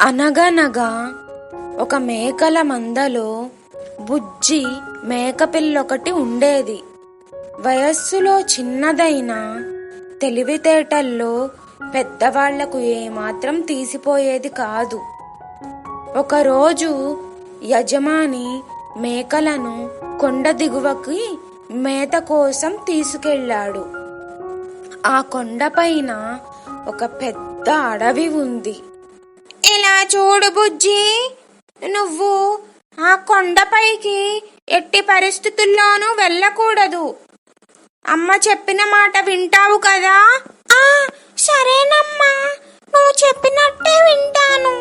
అనగనగా ఒక మేకల మందలో బుజ్జి మేకపిల్లొకటి ఉండేది. వయస్సులో చిన్నదైన తెలివితేటల్లో పెద్దవాళ్ళకు ఏమాత్రం తీసిపోయేది కాదు. ఒకరోజు యజమాని మేకలను కొండ దిగువకి మేత కోసం తీసుకెళ్ళాడు. ఆ కొండపైన ఒక పెద్ద అడవి ఉంది. ఇలా చూడు బుజ్జి. నువ్వు ఆ కొండపైకి ఎట్టి పరిస్థితుల్లోనూ వెళ్ళకూడదు. అమ్మ చెప్పిన మాట వింటావు కదా? ఆ సరేనమ్మా. నువ్వు చెప్పినట్టే వింటాను.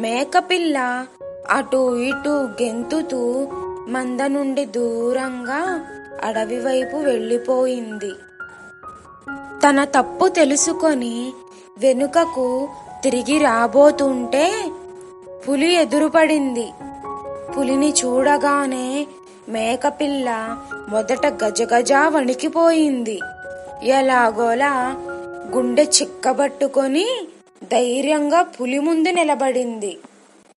మేకపిల్ల అటు ఇటు గెంతుతూ మంద నుండి దూరంగా అడవి వైపు వెళ్ళిపోయింది. తన తప్పు తెలుసుకొని వెనుకకు తిరిగి రాబోతుంటే పులి ఎదురుపడింది. పులిని చూడగానే మేకపిల్ల మొదట గజగజ వణికిపోయింది. ఎలాగోలా గుండె చిక్కబట్టుకొని ధైర్యంగా పులి ముందు నిలబడింది.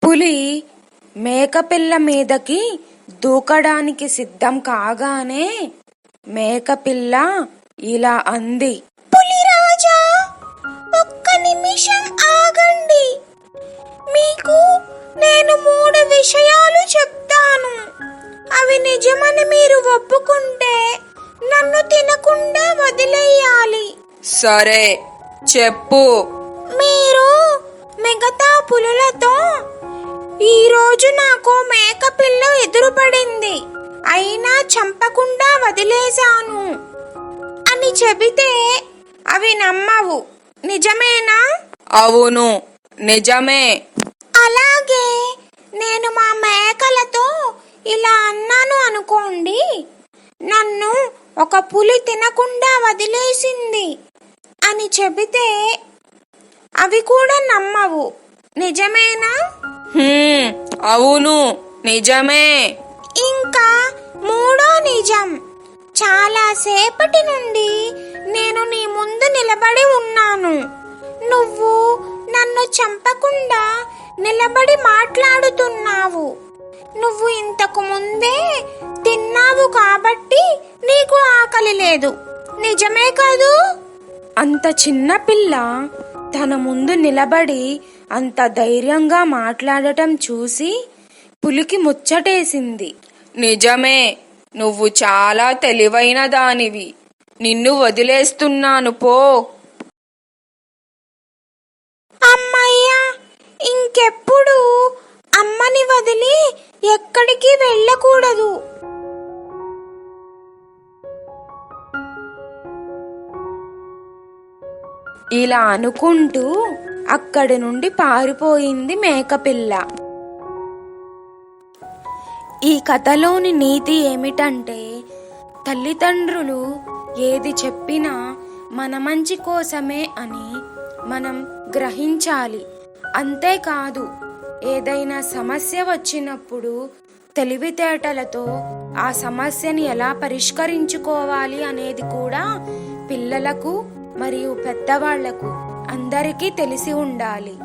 పులి మేకపిల్ల మీదకి దూకడానికి సిద్ధం కాగానే మేకపిల్ల ఇలా అంది. అవి నిజమని మీరు ఒప్పుకుంటే నన్ను తినకుండా వదిలేయాలి. సరే చెప్పు. మీరు మిగతా పులులతో ఈ రోజు నాకు మేక పిల్ల ఎదురుపడింది. అయినా చంపకుండా వదిలేశాను. అని చెబితే అవి నమ్మవు. నిజమేనా? అవును నిజమే. అలాగే నేను మా మేకలతో అనుకోండి నన్ను ఒక పులి తినకుండా వదిలేసింది అని చెబితే అవి కూడా నమ్మవు. నిజమేనా? అవును నిజమే. ఇంకా మూడో నిజం. చాలా సేపటి నుండి నేను నీ ముందు నిలబడి ఉన్నాను. నువ్వు నన్ను చంపకుండా నిలబడి మాట్లాడుతున్నావు. నువ్వు ఇంతకు ముందే కాబట్టి నీకు ఆకలి లేదు. నిజమే కాదు? అంత చిన్న పిల్ల తన ముందు నిలబడి అంత ధైర్యంగా మాట్లాడటం చూసి పులికి ముచ్చటేసింది. నిజమే నువ్వు చాలా తెలివైన దానివి. నిన్ను వదిలేస్తున్నాను పో. అమ్మయ్యా ఇంకెప్పుడు అమ్మని వదిలి ఎక్కడికి వెళ్ళకూడదు. ఇలా అనుకుంటూ అక్కడి నుండి పారిపోయింది మేకపిల్ల. ఈ కథలోని నీతి ఏమిటంటే తల్లిదండ్రులు ఏది చెప్పినా మన మంచి కోసమే అని మనం గ్రహించాలి. అంతేకాదు ఏదైనా సమస్య వచ్చినప్పుడు తెలివితేటలతో ఆ సమస్యని ఎలా పరిష్కరించుకోవాలి అనేది కూడా పిల్లలకు మరియు పెద్దవాళ్ళకు అందరికీ తెలిసి ఉండాలి.